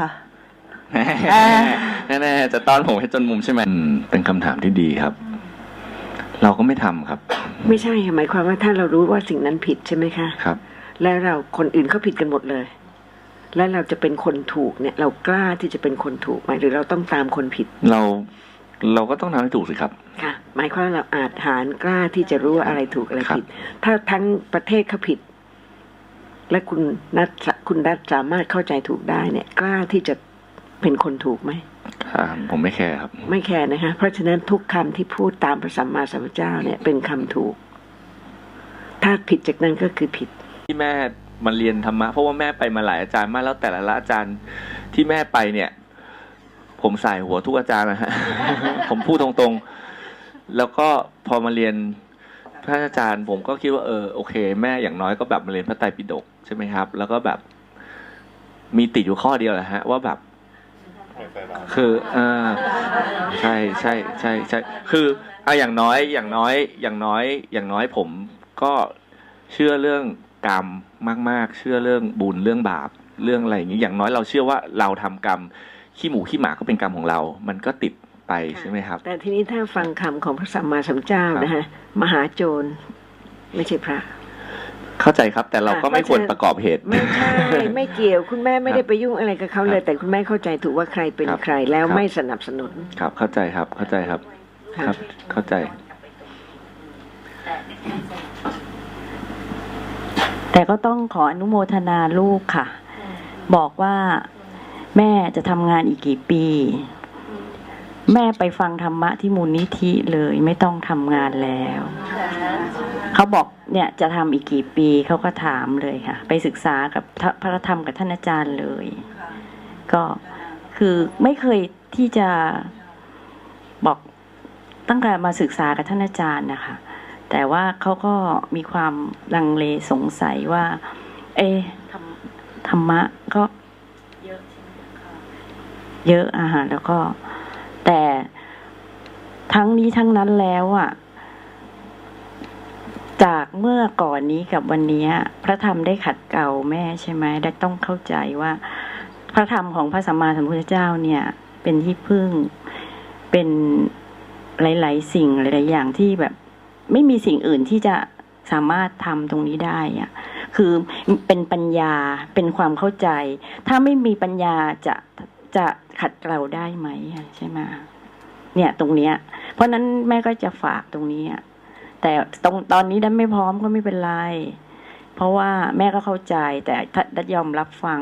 ค่ะ แน่ๆจะต้อนผมให้จนมุมใช่ไหมอืมเป็นคำถามที่ดีครับ เราก็ไม่ทำครับไม่ใช่ค่ะหมายความว่าถ้าเรารู้ว่าสิ่งนั้นผิดใช่ไหมคะ ครับ และเราคนอื่นเขาผิดกันหมดเลย และเราจะเป็นคนถูกเนี่ย เรากล้าที่จะเป็นคนถูกไหมหรือเราต้องตามคนผิดเราเราก็ต้องทำให้ถูกสิครับ ค่ะ หมายความว่าเราอาจหารกล้าที่จะรู้ว่าอะไรถูกอะไรผิด ถ้าทั้งประเทศเขาผิด และคุณนัทคุณนัทสามารถเข้าใจถูกได้เนี่ยกล้าที่จะเป็นคนถูกไหมอ่าผมไม่แคร์ครับ ไม่แคร์นะคะเพราะฉะนั้นทุกคำที่พูดตามพระสัมมาสัมพุทธเจ้าเนี่ยเป็นคำถูก ถ้าผิดจากนั้นก็คือผิด ที่แม่มาเรียนธรรมะเพราะว่าแม่ไปมาหลายอาจารย์มากแล้วแต่ละอาจารย์ที่แม่ไปเนี่ย ผมใส่หัวทุกอาจารย์นะฮะผมพูดตรงๆ แล้วก็พอมาเรียน พระอาจารย์ผมก็คิดว่าเออโอเค แม่อย่างน้อยก็แบบมาเรียนพระไตรปิฎกใช่ไหมครับ แล้วก็แบบมีติดอยู่ข้อเดียวแหละฮะ ว่าแบบ คือเออใช่ใช่ใช่ใช่คือเอาอย่างน้อยอย่างน้อย อย่างน้อย อย่างน้อยผมก็เชื่อเรื่องกรรมมาก ๆ เชื่อเรื่องบุญเรื่องบาปเรื่องอะไรอย่างนี้อย่างน้อยเราเชื่อว่าเราทำกรรมขี้หมูขี้หมาก็เป็นกรรมของเรา มันก็ติด ไปใช่ไหมครับ แต่ทีนี้ถ้าฟังคำของพระสัมมาสัมพุทธเจ้านะฮะมหาโจรไม่ใช่พระ เข้าใจครับ แต่เราก็ไม่ควรเพราะฉะนั้นประกอบเหตุ ไม่ใช่ไม่เกี่ยวคุณแม่ไม่ได้ไปยุ่งอะไรกับเขาเลยครับแต่คุณแม่เข้าใจถูกว่าใครเป็นครับใครแล้วครับไม่สนับสนุน ครับ เข้าใจครับเข้าใจครับค่ะครับ เข้าใจแต่ก็ต้องขออนุโมทนาลูกค่ะ บอกว่าแม่จะทำงานอีกกี่ปี แม่ไปฟังธรรมะที่มูลนิธิเลยไม่ต้องทำงานแล้ว เขาบอกเนี่ยจะทำอีกกี่ปีเขาก็ถามเลยค่ะ ไปศึกษากับพระธรรมกับท่านอาจารย์เลย ก็คือไม่เคยที่จะบอกตั้งแต่มาศึกษากับท่านอาจารย์นะคะ แต่ว่าเขาก็มีความลังเลสงสัยว่า เอธรรมธรรมะก็ เยอะเยอะอาหารแล้วก็ แต่ทั้งนี้ทั้งนั้นแล้วอะ จากเมื่อก่อนนี้กับวันนี้ พระธรรมได้ขัดเกลาแม่ใช่ไหมได้ต้องเข้าใจว่า พระธรรมของพระสัมมาสัมพุทธเจ้าเนี่ย เป็นที่พึ่งเป็นหลาย ๆ สิ่งหลายๆอย่างที่แบบ ไม่มีสิ่งอื่นที่จะสามารถทำตรงนี้ได้อะคือเป็นปัญญาเป็นความเข้าใจ ถ้าไม่มีปัญญาจะจะ ขัดเกลาได้ไหมใช่ไหมเนี่ยตรงเนี้ย เพราะฉะนั้นแม่ก็จะฝากตรงนี้อะแต่ตรงตอนนี้ดันไม่พร้อมก็ไม่เป็นไร เพราะว่าแม่ก็เข้าใจแต่ถ้าดัดยอมรับฟัง